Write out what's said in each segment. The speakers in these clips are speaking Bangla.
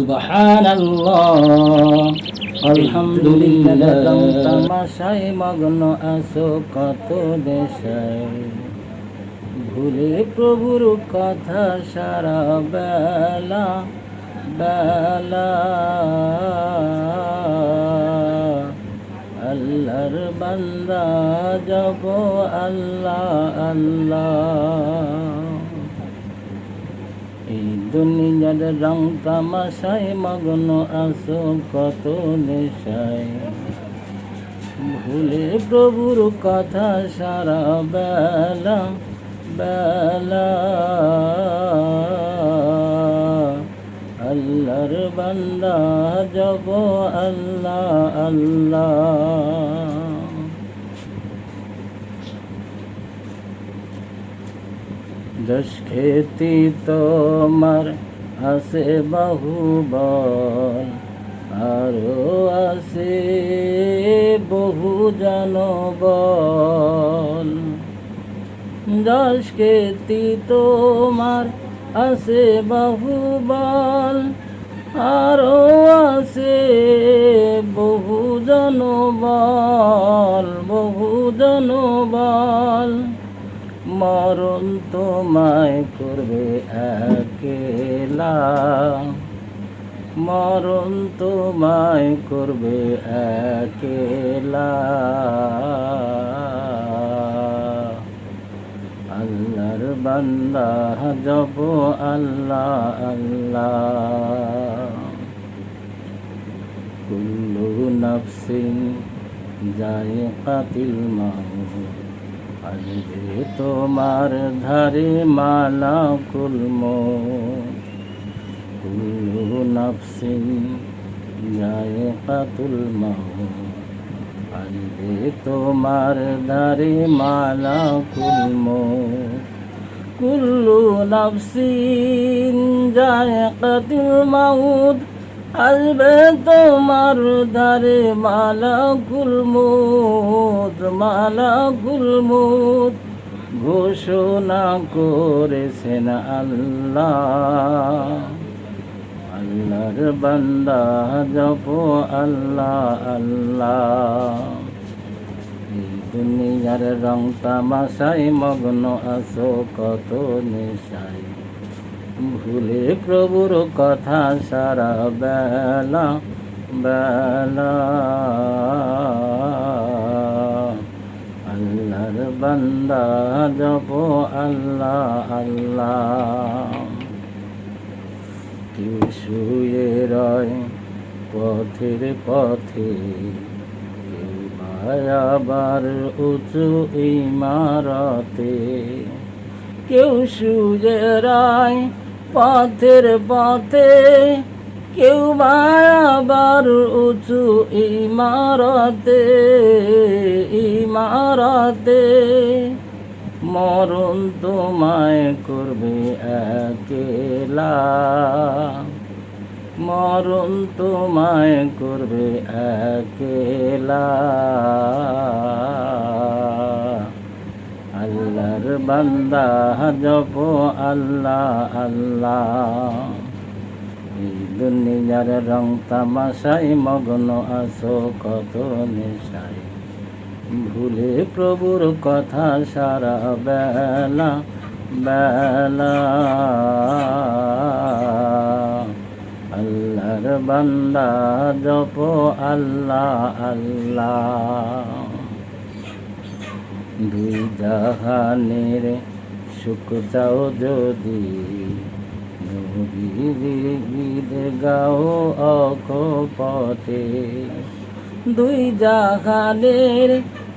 সুবহানাল্লাহ। আলহামদুলিল্লাহ। মগ্ন আসো কত দেশায় ভুলে প্রভুর কথা সারা বেলা বেলা। আল্লাহর বান্দা যাব আল্লাহ আল্লাহ। এই দুনিয়ার রং তামাশায় মগ্ন আসো কত নেশায়। ভুলে প্রভুর কথা সারা বেলা বেলা। আল্লাহর বান্দা যাব আল্লাহ আল্লাহ। দশ খেতি তোমার আছে বাহুবল আরও আছে বহু জনবল দশ খেতি তোমার আছে বাহুবল আরও আছে বহু জনবল বহু জনবল মরণ তোমায় করবে একেলা। মরণ তোমায় করবে একেলা। আল্লাহর বান্দা জব আল্লাহ আল্লাহ। কুল্লু নফসিং যায় কাতিল মাহুর আসবে তোমার ধারে মালা কুলম। কুল্লু নফসিন যায় কাতুল আসবে তোমার ধারে মালা কুলম। কুল্লু নফসিন যায় কাতুল মাউদ আসবে তোমার ধারে মালা গুলমুদ মালা গুলমুদ ঘোষণা করেছেন আল্লাহ। আল্লাহর বান্দা জপ আল্লাহ আল্লাহ। এই দুনিয়ার রং তামাশায় মগ্ন আসো কত নেশায়। ভুলে প্রভুর কথা সারা বেলা বেলা। আল্লাহর বান্দা জপ আল্লাহ আল্লাহ। কেউ শুয়ে রয় পথের পথে আবার উঁচু ইমারতে। কেউ শুয়ে রায় পথের পথে কেউ আবার উঁচু ইমারতে ইমারতে। মরণ তোমায় করবে একেলা। মরণ তোমায় করবে একেলা। বান্দা জপ আল্লাহ আল্লাহ। এই দুনিয়ার রং তামাশায় মগ্ন আসো কত নেশায়। ভুলে প্রভুর কথা সারা বেলা বেলা। আল্লাহর বান্দা জপ আল্লাহ আল্লাহ। দুই জাহানের সুখ চাও যদি গাও অকপটে। দুই জাহানের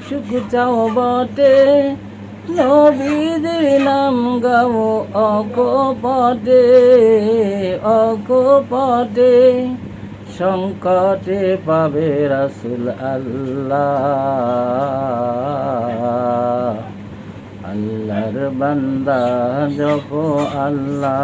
সুখ চাও বটে নবীদের নাম গাও অকপটে অকপটে। সংকটে পাবে রাসুল আল্লাহ। আল্লাহর বান্দা জপ আল্লাহ